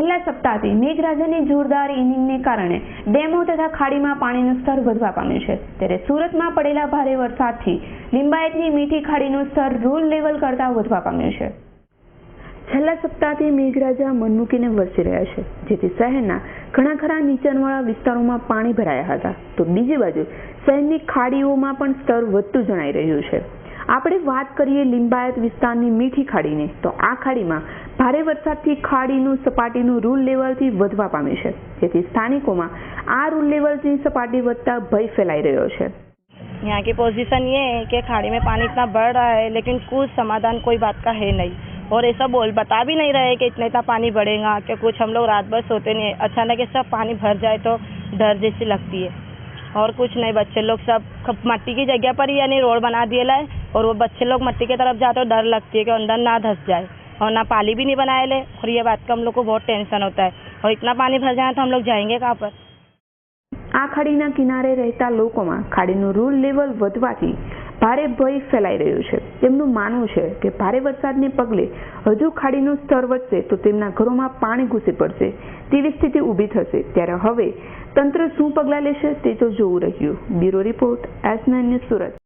છેલ્લા સપ્તાહથી મેઘરાજાની જોરદાર ઇનિંગને કારણે ડેમો તથા ખાડીમાં પાણીનું સ્તર વધવા પામ્યું છે. ત્યારે સુરતમાં પડેલા ભારે વરસાદથી લિંબાયતની મીઠી ખાડીનું સ્તર રૂલ લેવલ કરતાં વધવા પામ્યું છે. છેલ્લા સપ્તાહથી મેઘરાજા મન મૂકીને વરસી રહ્યા છે, જેથી શહેરના ઘણા ખરા નીચાણવાળા વિસ્તારોમાં પાણી ભરાયા હતા. તો બીજી બાજુ શહેરની ખાડીઓમાં પણ સ્તર વધતું જણાઈ રહ્યું છે. આપણે વાત કરીએ લિંબાયત વિસ્તારની મીઠી ખાડીની, તો આ ખાડીમાં ભારે વરસાદથી ખાડીનું સપાટીનું રૂલ લેવલથી વધવા પામ્યું છે જેથી સ્થાનિકોમાં આ રૂલ લેવલની સપાટી વધતા ભય ફેલાઈ રહ્યો છે यहाँ की पोजीशन ये है कि खाड़ी में पानी इतना बढ़ रहा है लेकिन कुछ समाधान कोई बात का है नहीं और ऐसा बोल बता भी नहीं रहे कि इतना इतना पानी बढ़ेगा कि कुछ हम लोग रात भर सोते नहीं है अचानक ऐसा पानी भर जाए तो डर जैसी लगती है और कुछ नहीं बच्चे लोग सब खप- मट्टी की जगह पर ही यानी रोड बना दिया है और वो बच्चे लोग मट्टी की तरफ जाते तो डर लगती है कि अंदर ना धंस जाए और ना पाली भी नहीं बनाए ले और ये बात का हम लोग को बहुत टेंशन होता है और इतना पानी भर जाए तो हम लोग जाएंगे कहाँ पर આ ખાડીના કિનારે રહેતા લોકોમાં ખાડીનું રૂલ લેવલ વધવાથી ભારે ભય ફેલાઈ રહ્યું છે તેમનું માનવું છે કે ભારે વરસાદને પગલે હજુ ખાડીનું સ્તર વધશે તો તેમના ઘરોમાં પાણી ઘૂસી પડશે તેવી સ્થિતિ ઊભી થશે ત્યારે હવે તંત્ર શું પગલાં લેશે તે તો જોવું રહ્યું bureau report S nine news Surat